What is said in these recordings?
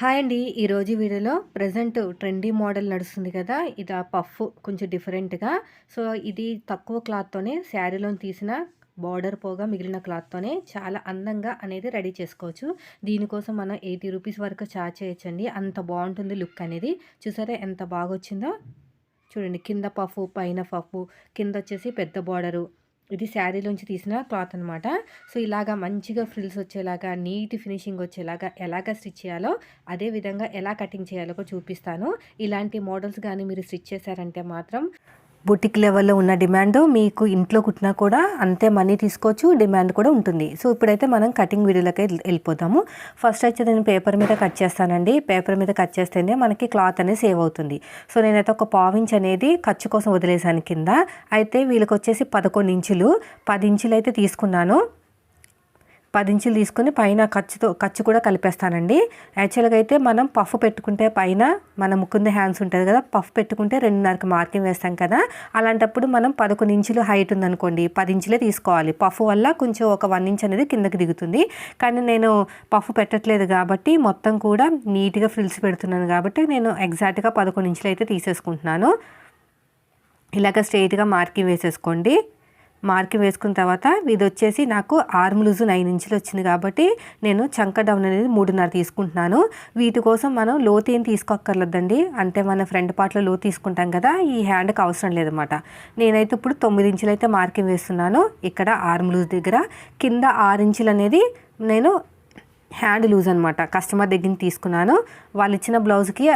Hi అండి. ఈరోజు వీడియోలో ప్రజెంట్ ట్రెండీ మోడల్ నడుస్తుంది కదా ఇది ఆ పఫ్ కొంచెం డిఫరెంట్గా. సో ఇది తక్కువ క్లాత్తోనే శారీలో తీసిన బార్డర్ పోగా మిగిలిన క్లాత్తోనే చాలా అందంగా అనేది రెడీ చేసుకోవచ్చు. దీనికోసం మనం ఎయిటీ రూపీస్ వరకు చార్జ్ చేయొచ్చండి. అంత బాగుంటుంది లుక్ అనేది. చూసారా ఎంత బాగా వచ్చిందో చూడండి కింద పఫ్ పైన పఫ్ కింద వచ్చేసి పెద్ద బార్డరు. ఇది శారీలోంచి తీసిన క్లాత్ అనమాట సో ఇలాగా మంచిగా ఫ్రిల్స్ వచ్చేలాగా నీట్ ఫినిషింగ్ వచ్చేలాగా ఎలాగ స్టిచ్ చేయాలో అదే విధంగా ఎలా కటింగ్ చేయాలో చూపిస్తాను. ఇలాంటి మోడల్స్ కానీ మీరు స్టిచ్ చేశారంటే మాత్రం బుటిక్ లెవెల్లో ఉన్న డిమాండ్ మీకు ఇంట్లో కుట్టినా కూడా అంతే మనీ తీసుకోవచ్చు డిమాండ్ కూడా ఉంటుంది. సో ఇప్పుడైతే మనం కటింగ్ వీడియోలకి వెళ్ళిపోతాము ఫస్ట్ అయితే నేను పేపర్ మీద కట్ చేస్తానండి. పేపర్ మీద కట్ చేస్తేనే మనకి క్లాత్ అనేది సేవ్ అవుతుంది. సో నేనైతే ఒక పావించ్ అనేది ఖర్చు కోసం వదిలేసాను కింద. అయితే వీళ్ళకి వచ్చేసి పదకొండు ఇంచులు. పది ఇంచులు అయితే తీసుకున్నాను. పది ఇంచులు తీసుకుని పైన ఖర్చుతో ఖర్చు కూడా కలిపేస్తానండి. యాక్చువల్గా అయితే మనం పఫ్ పెట్టుకుంటే పైన మన ముకుంద హ్యాండ్స్ ఉంటుంది కదా పఫ్ పెట్టుకుంటే రెండున్నరకు మార్కింగ్ వేస్తాం కదా. అలాంటప్పుడు మనం పదకొండు ఇంచులు హైట్ ఉందనుకోండి పది ఇంచులే తీసుకోవాలి. పఫ్ వల్ల కొంచెం ఒక వన్ ఇంచ్ అనేది కిందకి దిగుతుంది. కానీ నేను పఫ్ పెట్టట్లేదు కాబట్టి మొత్తం కూడా నీట్గా ఫ్రిల్స్ పెడుతున్నాను కాబట్టి నేను ఎగ్జాక్ట్గా పదకొండు ఇంచులు అయితే తీసేసుకుంటున్నాను. ఇలాగ స్ట్రైట్గా మార్కింగ్ వేసేసుకోండి. మార్కింగ్ వేసుకున్న తర్వాత ఇది వచ్చేసి నాకు ఆర్మ్ లూజు నైన్ ఇంచులు వచ్చింది కాబట్టి నేను చంక డౌన్ అనేది మూడున్నర తీసుకుంటున్నాను. వీటి కోసం మనం లోతు ఏం తీసుకోక్కర్లేదండి. అంటే మన ఫ్రంట్ పార్ట్లో లో తీసుకుంటాం కదా ఈ హ్యాండ్కి అవసరం లేదన్నమాట నేనైతే ఇప్పుడు తొమ్మిది ఇంచులు అయితే మార్కింగ్ వేస్తున్నాను ఇక్కడ ఆర్మ్ లూజ్ దగ్గర. కింద ఆరు ఇంచులు అనేది నేను హ్యాండ్ లూజ్ అనమాట కస్టమర్ దగ్గర తీసుకున్నాను. వాళ్ళు ఇచ్చిన బ్లౌజ్కి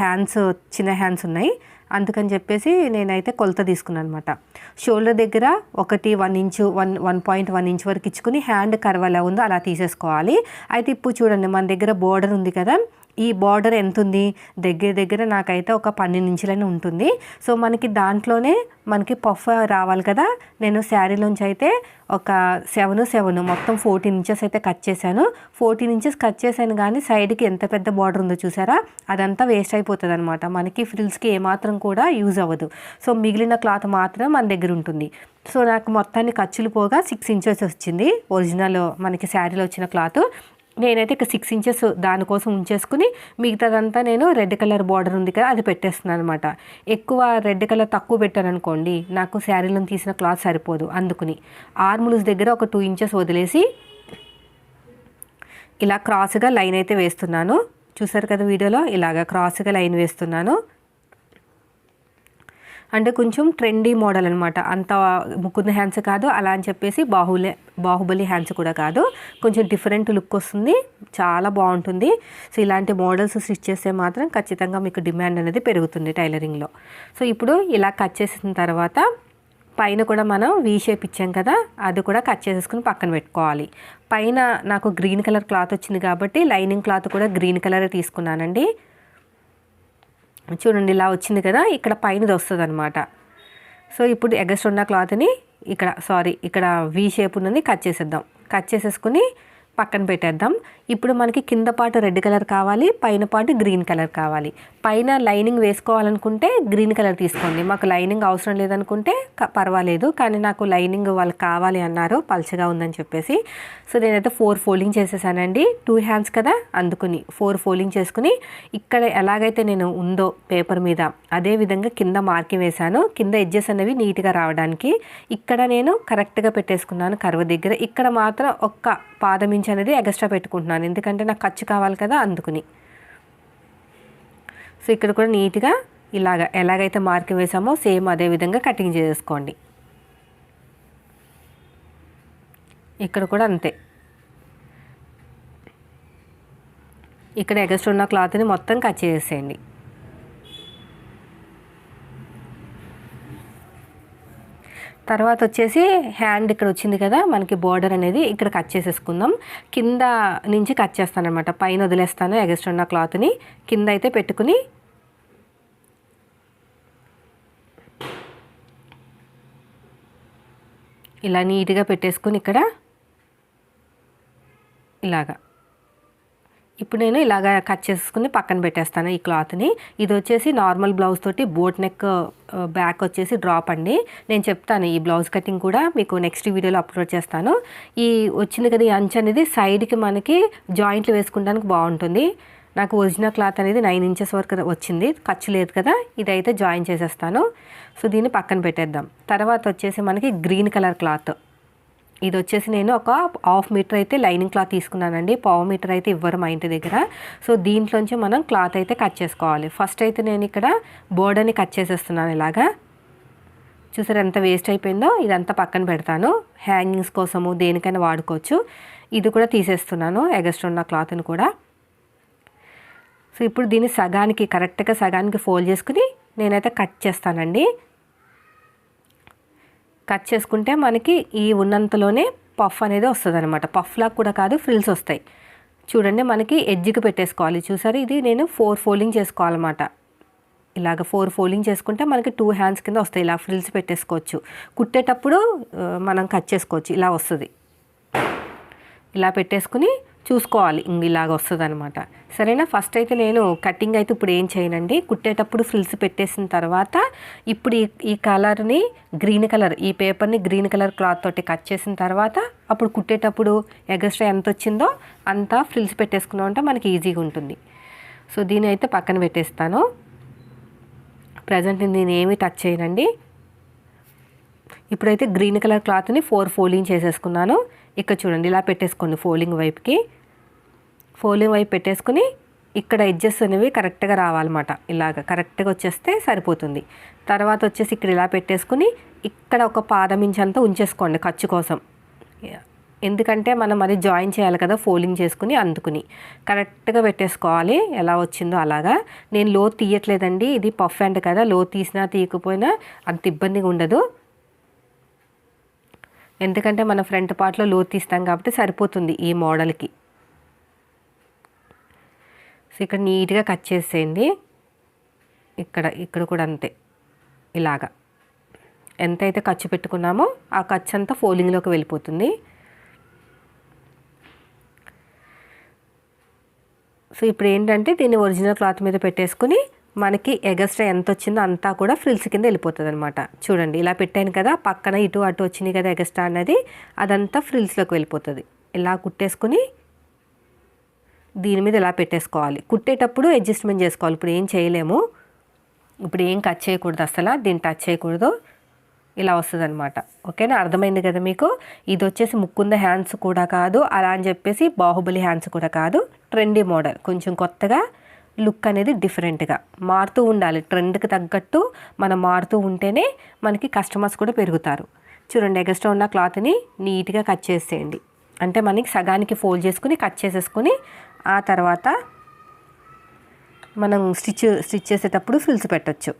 హ్యాండ్స్ చిన్న హ్యాండ్స్ ఉన్నాయి. అందుకని చెప్పేసి నేనైతే కొలత తీసుకున్నాను అనమాట షోల్డర్ దగ్గర ఒకటి one inch one one point one inch వరకు ఇచ్చుకుని హ్యాండ్ కర్వ్ ఎలా ఉందో అలా తీసేసుకోవాలి. అయితే ఇప్పుడు చూడండి మన దగ్గర బోర్డర్ ఉంది కదా. ఈ బార్డర్ ఎంత ఉంది దగ్గర దగ్గర నాకైతే ఒక పన్నెండు ఇంచులని ఉంటుంది. సో మనకి దాంట్లోనే మనకి పఫ్ రావాలి కదా? నేను శారీలోంచి అయితే ఒక సెవెన్ సెవెన్. మొత్తం ఫోర్టీన్ ఇంచెస్ అయితే కట్ చేశాను. ఫోర్టీన్ ఇంచెస్ కట్ చేశాను కానీ సైడ్కి ఎంత పెద్ద బార్డర్ ఉందో చూసారా? అదంతా వేస్ట్ అయిపోతుంది అనమాట మనకి ఫ్రిల్స్కి ఏమాత్రం కూడా యూజ్ అవ్వదు. సో మిగిలిన క్లాత్ మాత్రం మన దగ్గర ఉంటుంది. సో నాకు మొత్తాన్ని ఖర్చులు పోగా సిక్స్ ఇంచెస్ వచ్చింది. ఒరిజినల్ మనకి శారీలో వచ్చిన క్లాత్. నేనైతే ఇక సిక్స్ ఇంచెస్ దానికోసం ఉంచేసుకుని మిగతాదంతా నేను రెడ్ కలర్ బార్డర్ ఉంది కదా అది పెట్టేస్తున్నాను అనమాట ఎక్కువ రెడ్ కలర్ తక్కువ పెట్టాను అనుకోండి నాకు శారీలను తీసిన క్లాత్ సరిపోదు. అందుకుని ఆర్ములస్ దగ్గర ఒక టూ ఇంచెస్ వదిలేసి ఇలా క్రాస్గా లైన్ అయితే వేస్తున్నాను. చూసారు కదా వీడియోలో? ఇలాగ క్రాస్గా లైన్ వేస్తున్నాను. అంటే కొంచెం ట్రెండీ మోడల్ అనమాట అంత ముకుంద హ్యాండ్స్ కాదు అలా అని చెప్పేసి బాహులే బాహుబలి హ్యాండ్స్ కూడా కాదు. కొంచెం డిఫరెంట్ లుక్ వస్తుంది చాలా బాగుంటుంది. సో ఇలాంటి మోడల్స్ స్టిచ్ చేస్తే మాత్రం ఖచ్చితంగా మీకు డిమాండ్ అనేది పెరుగుతుంది టైలరింగ్లో సో ఇప్పుడు ఇలా కట్ చేసిన తర్వాత పైన కూడా మనం వీ షేప్ ఇచ్చాం కదా అది కూడా కట్ చేసేసుకుని పక్కన పెట్టుకోవాలి. పైన నాకు గ్రీన్ కలర్ క్లాత్ వచ్చింది కాబట్టి లైనింగ్ క్లాత్ కూడా గ్రీన్ కలరే తీసుకున్నానండి. చూడండి ఇలా వచ్చింది కదా ఇక్కడ పైనది వస్తుంది అనమాట సో ఇప్పుడు ఎగస్ట్ ఉన్న క్లాత్ని ఇక్కడ సారీ ఇక్కడ వీ షేప్ ఉన్నది కట్ చేసేద్దాం. కట్ చేసేసుకుని పక్కన పెట్టేద్దాం. ఇప్పుడు మనకి కింద పాటు రెడ్ కలర్ కావాలి పైన పాటు గ్రీన్ కలర్ కావాలి. పైన లైనింగ్ వేసుకోవాలనుకుంటే గ్రీన్ కలర్ తీసుకోండి. మాకు లైనింగ్ అవసరం లేదనుకుంటే పర్వాలేదు. కానీ నాకు లైనింగ్ వాళ్ళకి కావాలి అన్నారు పల్చగా ఉందని చెప్పేసి. సో నేనైతే ఫోర్ ఫోల్డింగ్ చేసేసానండి. టూ హ్యాండ్స్ కదా అందుకుని ఫోర్ ఫోల్డింగ్ చేసుకుని ఇక్కడ ఎలాగైతే నేను ఉందో పేపర్ మీద అదే విధంగా కింద మార్కింగ్ వేశాను. కింద ఎడ్జెస్ అనేవి నీట్గా రావడానికి. ఇక్కడ నేను కరెక్ట్గా పెట్టేసుకున్నాను కరువు దగ్గర. ఇక్కడ మాత్రం ఒక్క పాదం ఇంచ్ అనేది ఎగస్ట్రా పెట్టుకుంటున్నాను. ఎందుకంటే నాకు ఖర్చు కావాలి కదా అందుకుని. సో ఇక్కడ కూడా నీట్గా ఇలాగ ఎలాగైతే మార్కింగ్ వేసామో సేమ్ అదే విధంగా కటింగ్ చేసుకోండి. ఇక్కడ కూడా అంతే. ఇక్కడ ఎగస్ట్రా ఉన్న క్లాత్ని మొత్తం కట్ చేసేయండి. తర్వాత వచ్చేసి హ్యాండ్ ఇక్కడ వచ్చింది కదా మనకి బార్డర్ అనేది ఇక్కడ కట్ చేసేసుకుందాం. కింద నుంచి కట్ చేస్తాను అనమాట పైన వదిలేస్తాను ఎగస్ట్ ఉన్న క్లాత్ని కింద అయితే పెట్టుకుని ఇలా నీట్గా పెట్టేసుకుని ఇక్కడ ఇలాగా. ఇప్పుడు నేను ఇలాగ కట్ చేసుకుని పక్కన పెట్టేస్తాను ఈ క్లాత్ని. ఇది వచ్చేసి నార్మల్ బ్లౌజ్ తోటి బోట్ నెక్ బ్యాక్ వచ్చేసి డ్రాప్ అండి. నేను చెప్తాను ఈ బ్లౌజ్ కటింగ్ కూడా మీకు నెక్స్ట్ వీడియోలో అప్లోడ్ చేస్తాను. ఈ వచ్చింది కదా ఈ అంచు అనేది సైడ్కి మనకి జాయింట్లు వేసుకోవడానికి బాగుంటుంది. నాకు ఒరిజినల్ క్లాత్ అనేది నైన్ ఇంచెస్ వరకు వచ్చింది. ఖర్చు లేదు కదా ఇదైతే జాయిన్ చేసేస్తాను. సో దీన్ని పక్కన పెట్టేద్దాం. తర్వాత వచ్చేసి మనకి గ్రీన్ కలర్ క్లాత్. ఇది వచ్చేసి నేను ఒక హాఫ్ మీటర్ అయితే లైనింగ్ క్లాత్ తీసుకున్నానండి. పావు మీటర్ అయితే ఇవ్వరు మా ఇంటి దగ్గర. సో దీంట్లోంచి మనం క్లాత్ అయితే కట్ చేసుకోవాలి. ఫస్ట్ అయితే నేను ఇక్కడ బోర్డర్ని కట్ చేసేస్తున్నాను ఇలాగా. చూసారు ఎంత వేస్ట్ అయిపోయిందో? ఇదంతా పక్కన పెడతాను. హ్యాంగింగ్స్ కోసము దేనికైనా వాడుకోవచ్చు. ఇది కూడా తీసేస్తున్నాను ఎగస్ట్ ఉన్న క్లాత్ని కూడా. సో ఇప్పుడు దీన్ని సగానికి కరెక్ట్గా సగానికి ఫోల్డ్ చేసుకుని నేనైతే కట్ చేస్తానండి. కట్ చేసుకుంటే మనకి ఈ ఉన్నంతలోనే పఫ్ అనేది వస్తుంది అనమాట పఫ్లా కూడా కాదు ఫ్రిల్స్ వస్తాయి. చూడండి మనకి ఎడ్జ్కి పెట్టేసుకోవాలి. చూసారు? ఇది నేను ఫోర్ ఫోల్డింగ్ చేసుకోవాలన్నమాట. ఇలాగ ఫోర్ ఫోల్డింగ్ చేసుకుంటే మనకి టూ హ్యాండ్స్ కింద వస్తాయి. ఇలా ఫ్రిల్స్ పెట్టేసుకోవచ్చు. కుట్టేటప్పుడు మనం కట్ చేసుకోవచ్చు. ఇలా వస్తుంది. ఇలా పెట్టేసుకుని చూసుకోవాలి. ఇంక ఇలాగ వస్తుంది అనమాట సరేనా? ఫస్ట్ అయితే నేను కటింగ్ అయితే ఇప్పుడు ఏం చేయనండి. కుట్టేటప్పుడు ఫ్రిల్స్ పెట్టేసిన తర్వాత ఇప్పుడు ఈ ఈ కలర్ని గ్రీన్ కలర్ ఈ పేపర్ని గ్రీన్ కలర్ క్లాత్ తోటి కట్ చేసిన తర్వాత అప్పుడు కుట్టేటప్పుడు ఎగస్ట్రా ఎంత వచ్చిందో అంతా ఫ్రిల్స్ పెట్టేసుకున్నా ఉంటే మనకి ఈజీగా ఉంటుంది. సో దీని అయితే పక్కన పెట్టేస్తాను. ప్రజెంట్ నేను ఏమీ టచ్ చేయనండి. ఇప్పుడైతే గ్రీన్ కలర్ క్లాత్ని ఫోర్ ఫోల్డింగ్ చేసేసుకున్నాను. ఇక్కడ చూడండి ఇలా పెట్టేసుకోండి ఫోల్డింగ్ వైపుకి. ఫోల్డింగ్ వైపు పెట్టేసుకుని ఇక్కడ ఎడ్జెస్ అనేవి కరెక్ట్గా రావాలన్నమాట. ఇలాగ కరెక్ట్గా వచ్చేస్తే సరిపోతుంది. తర్వాత వచ్చేసి ఇక్కడ ఇలా పెట్టేసుకుని ఇక్కడ ఒక పాదం అంతా ఉంచేసుకోండి ఖర్చు కోసం. ఎందుకంటే మనం అది జాయిన్ చేయాలి కదా ఫోల్డింగ్ చేసుకుని అందుకుని. కరెక్ట్గా పెట్టేసుకోవాలి ఎలా వచ్చిందో అలాగా. నేను లో తీయట్లేదండి ఇది పఫ్ అండ్ కదా లో తీసినా తీయకపోయినా అంత ఇబ్బందిగా ఉండదు. ఎందుకంటే మన ఫ్రంట్ పార్ట్లో లోతు తీస్తాం కాబట్టి సరిపోతుంది ఈ మోడల్కి. సో ఇక్కడ నీట్గా కట్ చేసేయండి. ఇక్కడ ఇక్కడ కూడా అంతే. ఇలాగా. ఎంతైతే ఖర్చు పెట్టుకున్నామో ఆ ఖర్చు అంతా ఫోలింగ్లోకి వెళ్ళిపోతుంది. సో ఇప్పుడు ఏంటంటే దీన్ని ఒరిజినల్ క్లాత్ మీద పెట్టేసుకుని మనకి ఎగస్ట్రా ఎంత వచ్చిందో అంతా కూడా ఫ్రిల్స్ కింద వెళ్ళిపోతుంది అనమాట చూడండి ఇలా పెట్టాను కదా పక్కన ఇటు అటు వచ్చినాయి కదా ఎగస్ట్రా అన్నది అదంతా ఫ్రిల్స్లోకి వెళ్ళిపోతుంది. ఇలా కుట్టేసుకుని దీని మీద ఇలా పెట్టేసుకోవాలి. కుట్టేటప్పుడు అడ్జస్ట్మెంట్ చేసుకోవాలి. ఇప్పుడు ఏం చేయలేము. ఇప్పుడు ఏం కట్ చేయకూడదు అసలు దీన్ని టచ్ చేయకూడదు. ఇలా వస్తుంది అనమాట ఓకేనా? అర్థమైంది కదా మీకు? ఇది వచ్చేసి ముక్కుంద హ్యాండ్స్ కూడా కాదు అలా అని చెప్పేసి బాహుబలి హ్యాండ్స్ కూడా కాదు ట్రెండీ మోడల్. కొంచెం కొత్తగా లుక్ అనేది డిఫరెంట్గా మారుతూ ఉండాలి. ట్రెండ్కి తగ్గట్టు మనం మారుతూ ఉంటేనే మనకి కస్టమర్స్ కూడా పెరుగుతారు. చూడండి ఎగస్ట్రా ఉన్న క్లాత్ని నీట్గా కట్ చేసేయండి. అంటే మనకి సగానికి ఫోల్డ్ చేసుకుని కట్ చేసేసుకుని ఆ తర్వాత మనం స్టిచ్ స్టిచ్ చేసేటప్పుడు ఫిల్స్ పెట్టచ్చు.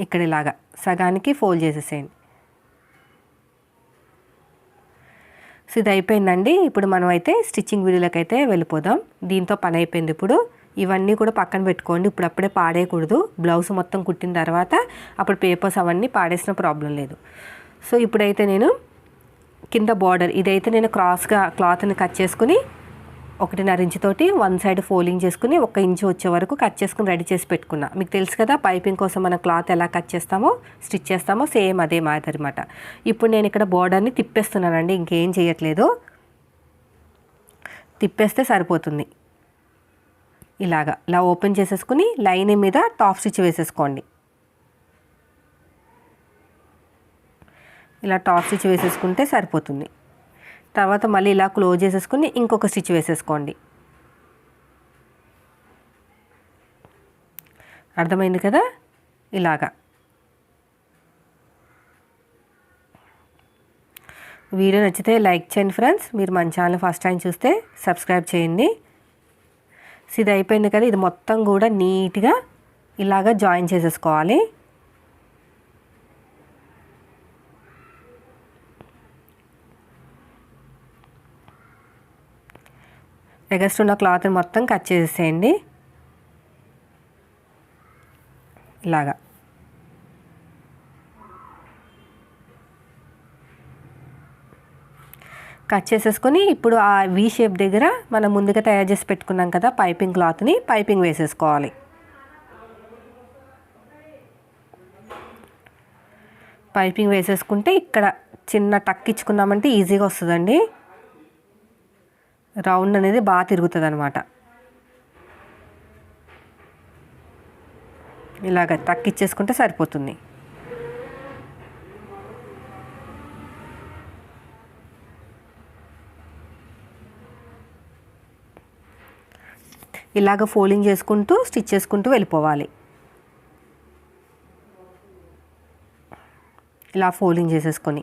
ఇక్కడ ఇలాగా సగానికి ఫోల్డ్ చేసేసేయండి. సో ఇది అయిపోయిందండి. ఇప్పుడు మనం అయితే స్టిచ్చింగ్ వీడియోలోకి అయితే వెళ్ళిపోదాం. దీంతో పని అయిపోయింది ఇప్పుడు. ఇవన్నీ కూడా పక్కన పెట్టుకోండి. ఇప్పుడు అప్పుడే పాడేయకూడదు. బ్లౌజ్ మొత్తం కుట్టిన తర్వాత అప్పుడు పేపర్స్ అవన్నీ పాడేసిన ప్రాబ్లం లేదు. సో ఇప్పుడైతే నేను కింద బార్డర్ ఇదైతే నేను క్రాస్గా క్లాత్ని కట్ చేసుకుని ఒకటిన్నర ఇంచుతోటి వన్ సైడ్ ఫోల్డింగ్ చేసుకుని ఒక ఇంచు వచ్చే వరకు కట్ చేసుకుని రెడీ చేసి పెట్టుకున్నా. మీకు తెలుసు కదా పైపింగ్ కోసం మనం క్లాత్ ఎలా కట్ చేస్తామో స్టిచ్ చేస్తామో సేమ్ అదే మాదిరి అనమాట ఇప్పుడు నేను ఇక్కడ బోర్డర్ని తిప్పేస్తున్నానండి ఇంకేం చేయట్లేదు. తిప్పేస్తే సరిపోతుంది. ఇలాగా ఇలా ఓపెన్ చేసేసుకుని లైన్ మీద టాప్ స్టిచ్ వేసేసుకోండి. ఇలా టాప్ స్టిచ్ వేసేసుకుంటే సరిపోతుంది. తర్వాత మళ్ళీ ఇలా క్లోజ్ చేసేసుకుని ఇంకొక స్టిచ్ వేసేసుకోండి. అర్థమైంది కదా? ఇలాగా. వీడియో నచ్చితే లైక్ చేయండి ఫ్రెండ్స్. మీరు మన ఛానల్ ఫస్ట్ టైం చూస్తే సబ్స్క్రైబ్ చేయండి. ఇది అయిపోయింది కదా? ఇది మొత్తం కూడా నీట్గా ఇలాగా జాయిన్ చేసేసుకోవాలి. ఎగస్ట్ ఉన్న క్లాత్ని మొత్తం కట్ చేసేయండి ఇలాగా. కట్ చేసేసుకొని ఇప్పుడు ఆ వీ షేప్ దగ్గర మనం ముందుగా తయారు చేసి పెట్టుకున్నాం కదా పైపింగ్ క్లాత్ని పైపింగ్ వేసేసుకోవాలి. పైపింగ్ వేసేసుకుంటే ఇక్కడ చిన్న టక్ ఇచ్చుకున్నామంటే ఈజీగా వస్తుందండి. రౌండ్ అనేది బాగా తిరుగుతుంది అనమాట ఇలాగ తక్కిచ్చేసుకుంటే సరిపోతుంది. ఇలాగ ఫోల్డింగ్ చేసుకుంటూ స్టిచ్ చేసుకుంటూ వెళ్ళిపోవాలి. ఇలా ఫోల్డింగ్ చేసేసుకొని.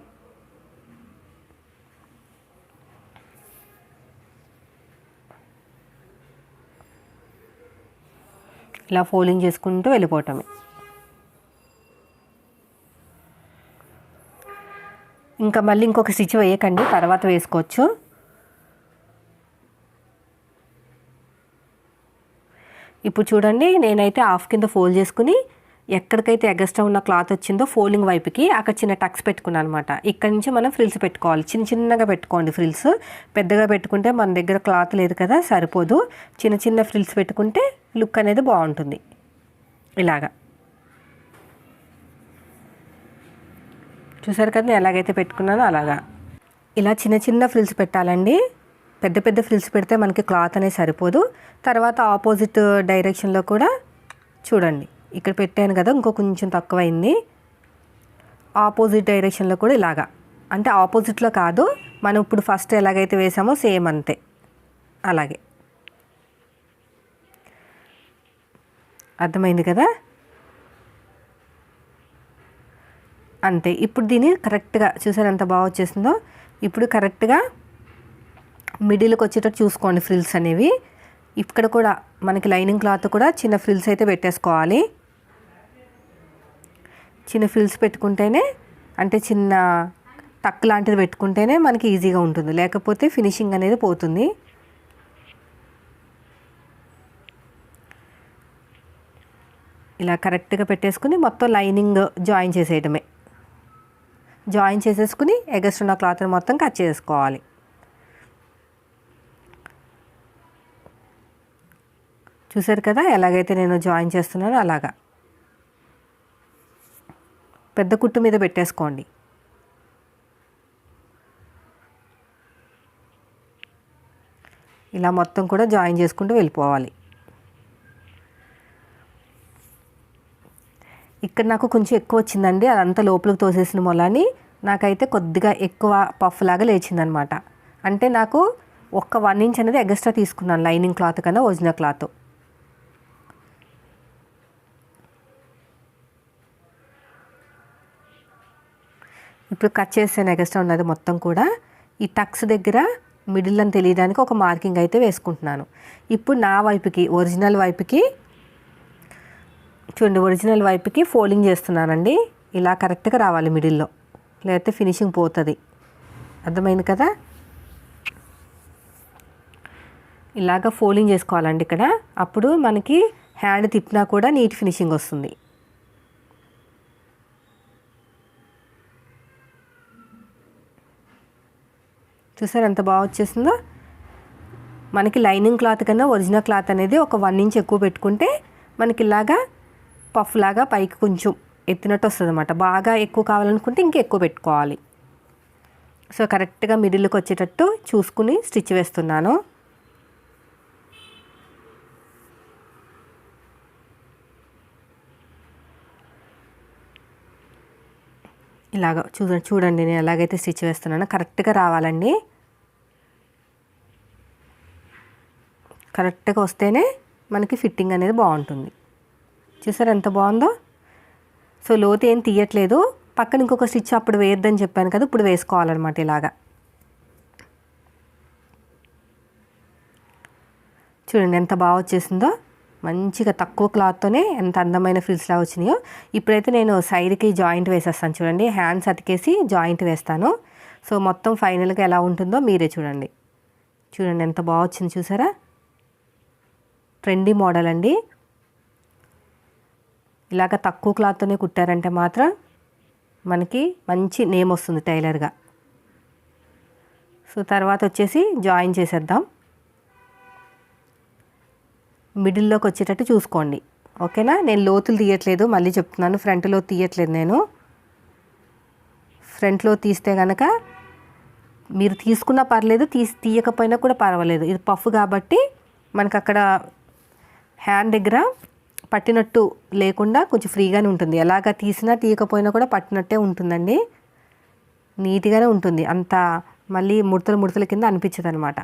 ఇలా ఫోల్డింగ్ చేసుకుంటూ వెళ్ళిపోవటమే. ఇంకా మళ్ళీ ఇంకొక స్టిచ్ వేయకండి తర్వాత వేసుకోవచ్చు. ఇప్పుడు చూడండి నేనైతే హాఫ్ కింద ఫోల్డ్ చేసుకుని ఎక్కడికైతే ఎగస్ట్రా ఉన్న క్లాత్ వచ్చిందో ఫోల్డింగ్ వైపుకి అక్కడ చిన్న టక్స్ పెట్టుకున్నాను అనమాట ఇక్కడ నుంచి మనం ఫ్రిల్స్ పెట్టుకోవాలి. చిన్న చిన్నగా పెట్టుకోండి ఫ్రిల్స్. పెద్దగా పెట్టుకుంటే మన దగ్గర క్లాత్ లేదు కదా సరిపోదు. చిన్న చిన్న ఫ్రిల్స్ పెట్టుకుంటే లుక్ అనేది బాగుంటుంది. ఇలాగా. చూసారు కదా నేను ఎలాగైతే పెట్టుకున్నానో అలాగా. ఇలా చిన్న చిన్న ఫ్రిల్స్ పెట్టాలండి. పెద్ద పెద్ద ఫ్రిల్స్ పెడితే మనకి క్లాత్ అనేది సరిపోదు. తర్వాత ఆపోజిట్ డైరెక్షన్లో కూడా చూడండి. ఇక్కడ పెట్టాను కదా ఇంకో కొంచెం తక్కువైంది. ఆపోజిట్ డైరెక్షన్లో కూడా ఇలాగా. అంటే ఆపోజిట్లో కాదు మనం ఇప్పుడు ఫస్ట్ ఎలాగైతే వేసామో సేమ్ అంతే. అలాగే. అర్థమైంది కదా? అంతే. ఇప్పుడు దీన్ని కరెక్ట్గా చూసారు ఎంత బాగా వచ్చేసిందో? ఇప్పుడు కరెక్ట్గా మిడిల్కి వచ్చేటట్టు చూసుకోండి ఫ్రిల్స్ అనేవి. ఇక్కడ కూడా మనకి లైనింగ్ క్లాత్ కూడా చిన్న ఫ్రిల్స్ అయితే పెట్టేసుకోవాలి. చిన్న ఫిల్స్ పెట్టుకుంటేనే అంటే చిన్న టక్ లాంటిది పెట్టుకుంటేనే మనకి ఈజీగా ఉంటుంది. లేకపోతే ఫినిషింగ్ అనేది పోతుంది. ఇలా కరెక్ట్గా పెట్టేసుకుని మొత్తం లైనింగ్ జాయిన్ చేసేయడమే జాయిన్ చేసేసుకుని ఎగస్ట్ ఉన్న క్లాత్ని మొత్తం కట్ చేసుకోవాలి. చూసారు కదా ఎలాగైతే నేను జాయిన్ చేస్తున్నానో అలాగా. పెద్ద కుట్టు మీద పెట్టేసుకోండి. ఇలా మొత్తం కూడా జాయిన్ చేసుకుంటూ వెళ్ళిపోవాలి. ఇక్కడ నాకు కొంచెం ఎక్కువ వచ్చిందండి. అదంతా లోపలికి తోసేసిన మొలని నాకైతే కొద్దిగా ఎక్కువ పఫ్ లాగా లేచిందనమాట. అంటే నాకు ఒక్క వన్ ఇంచ్ అనేది ఎగస్ట్రా తీసుకున్నాను లైనింగ్ క్లాత్ కన్నా ఒరిజినల్ క్లాత్. ఇప్పుడు కట్ చేసాను ఎగస్ట్రా ఉన్నది మొత్తం కూడా ఈ టక్స్ దగ్గర మిడిల్ అని తెలియడానికి ఒక మార్కింగ్ అయితే వేసుకుంటున్నాను. ఇప్పుడు నా వైపుకి ఒరిజినల్ వైపుకి చూడండి ఒరిజినల్ వైపుకి ఫోల్డింగ్ చేస్తున్నానండి. ఇలా కరెక్ట్గా రావాలి మిడిల్లో లేకపోతే ఫినిషింగ్ పోతుంది. అర్థమైంది కదా? ఇలాగ ఫోల్డింగ్ చేసుకోవాలండి ఇక్కడ. అప్పుడు మనకి హ్యాండ్ తిప్పినా కూడా నీట్ ఫినిషింగ్ వస్తుంది. చూసారు ఎంత బాగా వచ్చేసిందో? మనకి లైనింగ్ క్లాత్ కన్నా ఒరిజినల్ క్లాత్ అనేది ఒక వన్ ఇంచ్ ఎక్కువ పెట్టుకుంటే మనకి ఇలాగా పఫ్ లాగా పైకి కొంచెం ఎత్తినట్టు వస్తుంది అనమాట బాగా ఎక్కువ కావాలనుకుంటే ఇంకా ఎక్కువ పెట్టుకోవాలి. సో కరెక్ట్గా మిడిల్కి వచ్చేటట్టు చూసుకుని స్టిచ్ వేస్తున్నాను. ఇలాగ చూడండి చూడండి నేను ఎలాగైతే స్టిచ్ వేస్తున్నానో కరెక్ట్గా రావాలండి. కరెక్ట్గా వస్తేనే మనకి ఫిట్టింగ్ అనేది బాగుంటుంది. చూసారు ఎంత బాగుందో? సో లోతు ఏం తీయట్లేదు. పక్కన ఇంకొక స్టిచ్ అప్పుడు వేయద్దని చెప్పాను కదా ఇప్పుడు వేసుకోవాలన్నమాట ఇలాగా. చూడండి ఎంత బాగా వచ్చేసిందో. మంచిగా తక్కువ క్లాత్తోనే ఎంత అందమైన ఫ్రిల్స్లా వచ్చినాయో. ఇప్పుడైతే నేను సైడ్కి జాయింట్ వేసేస్తాను చూడండి. హ్యాండ్స్ అతికేసి జాయింట్ వేస్తాను. సో మొత్తం ఫైనల్గా ఎలా ఉంటుందో మీరే చూడండి. చూడండి ఎంత బాగా వచ్చింది చూసారా? ట్రెండీ మోడల్ అండి. ఇలాగ తక్కువ క్లాత్తోనే కుట్టారంటే మాత్రం మనకి మంచి నేమ్ వస్తుంది టైలర్గా. సో తర్వాత వచ్చేసి జాయిన్ చేసేద్దాం. మిడిల్లోకి వచ్చేటట్టు చూసుకోండి. ఓకేనా? నేను లోతులు తీయట్లేదు. మళ్ళీ చెప్తున్నాను. ఫ్రంట్లో తీయట్లేదు నేను. ఫ్రంట్లో తీస్తే కనుక మీరు తీసుకున్నా పర్లేదు తీసి తీయకపోయినా కూడా పర్వాలేదు. ఇది పఫ్ కాబట్టి మనకు అక్కడ హ్యాండ్ దగ్గర పట్టినట్టు లేకుండా కొంచెం ఫ్రీగానే ఉంటుంది. ఎలాగ తీసినా తీయకపోయినా కూడా పట్టినట్టే ఉంటుందండి. నీట్గానే ఉంటుంది. అంత మళ్ళీ ముడతలు ముడతల కింద అనిపించదు అనమాట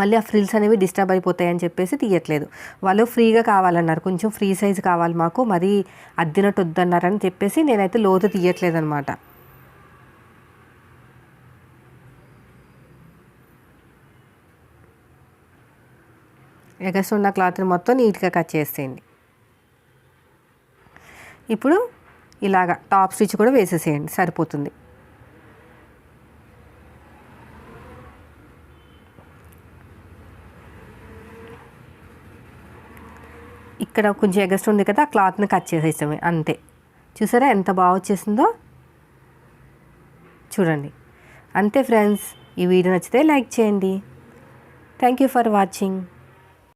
మళ్ళీ ఆ ఫ్రిల్స్ అనేవి డిస్టర్బ్ అయిపోతాయి అని చెప్పేసి తీయట్లేదు. వాళ్ళు ఫ్రీగా కావాలన్నారు. కొంచెం ఫ్రీ సైజ్ కావాలి మాకు మరీ అద్దినట్టు వద్దన్నారని చెప్పేసి నేనైతే లోతు తీయట్లేదు అనమాట ఎగస్ట్ ఉన్న క్లాత్ని మొత్తం నీట్గా కట్ చేసేయండి. ఇప్పుడు ఇలాగా టాప్ స్టిచ్ కూడా వేసేసేయండి. సరిపోతుంది. ఇక్కడ కొంచెం ఎగస్ట్ ఉంది కదా ఆ క్లాత్ని కట్ చేసేసామే అంతే. చూసారా ఎంత బాగా వచ్చేసిందో? చూడండి. అంతే ఫ్రెండ్స్ ఈ వీడియో నచ్చితే లైక్ చేయండి. Thank you for watching